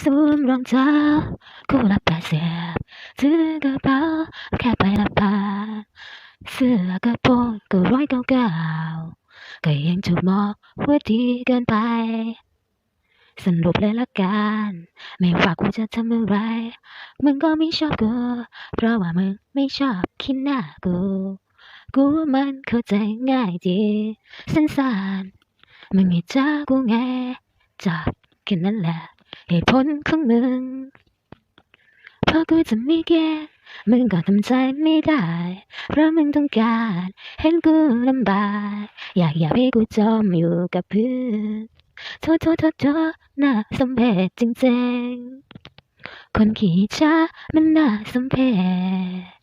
สวมรองเท้าคู่ละแปดสิบซื้อกระเป๋าแค่ไปละพันเสื้อกระโปรงก็ร้อยเก้าเก้าก็ยังถูกมองว่าดีเกินไป สรุปเลยละกัน ไม่ว่ากูจะทำอะไร มึงก็ไม่ชอบกู เพราะว่ามึงไม่ชอบขี้หน้ากู กูมันเข้าใจง่ายดีสั้นๆมึงไม่จ้ากูไงจับแค่นั้นแหละ เหตุผลของมึงเพราะกูจะไม่แกมึงก็ทำใจไม่ได้ เพราะมึงต้องการ เห็นกูลำบาก อยากอยากให้กูจมอยู่กับเพื้นโทษโทษโทษโทษน่าสมเพชจริงๆ คนขี้ช้ามันน่าสมเพช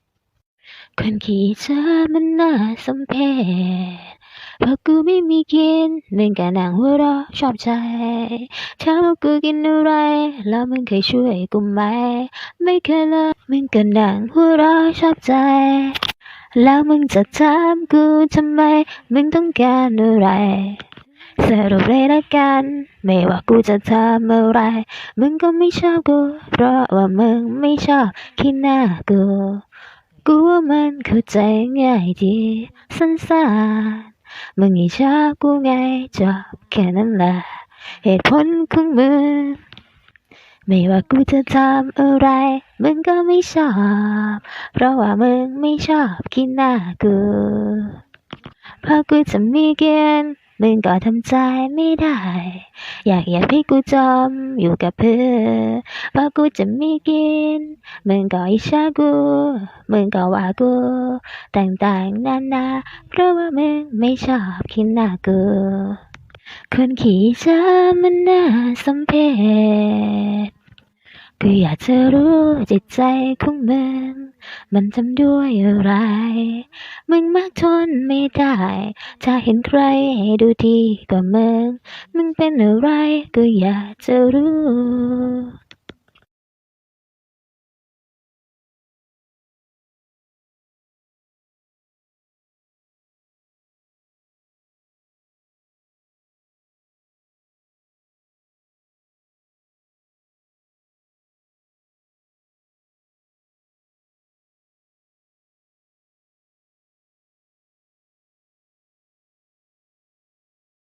คนขี้ช้ามันน่าสมเพช เพราะกูไม่มีกินมึงก็นั่งหัวเราะชอบใจถามว่ากูกินอะไร แล้วมึงเคยช่วยกูไหม ไม่เคยเลยมึงก็นั่งหัวเราะชอบใจ แล้วมึงจะถามกูทำไม มึงต้องการอะไรสรุปเลยละกัน ไม่ว่ากูจะทำอะไร มึงก็ไม่ชอบกู เพราะว่ามึงไม่ชอบขี้หน้ากู กูว่ามันเข้าใจง่ายดีสั้นๆ มึงไม่ชอบกูไงจบแค่นั้นแหละเหตุผลของมึงไม่ว่ากูจะทำอะไร มึงก็ไม่ชอบ เพราะว่ามึงไม่ชอบกินหน้ากู เพราะกูจะมีเกณฑ์ มึงก็ทำใจไม่ได้ อยากอยากให้กูจมอยู่กับเพื่อเพราะกูจะมีกิน มึงก็อิจฉากู มึงก็ว่ากู ต่างๆนานาเพราะว่ามึงไม่ชอบกินหน้ากูคนขี้ช้ามันน่าสมเพช ก็อยากจะรู้จิตใจของมึง มันทำด้วยอะไร มึงมากทนไม่ได้ ถ้าเห็นใครให้ดูดีกว่ามึง มึงเป็นอะไรก็อยากจะรู้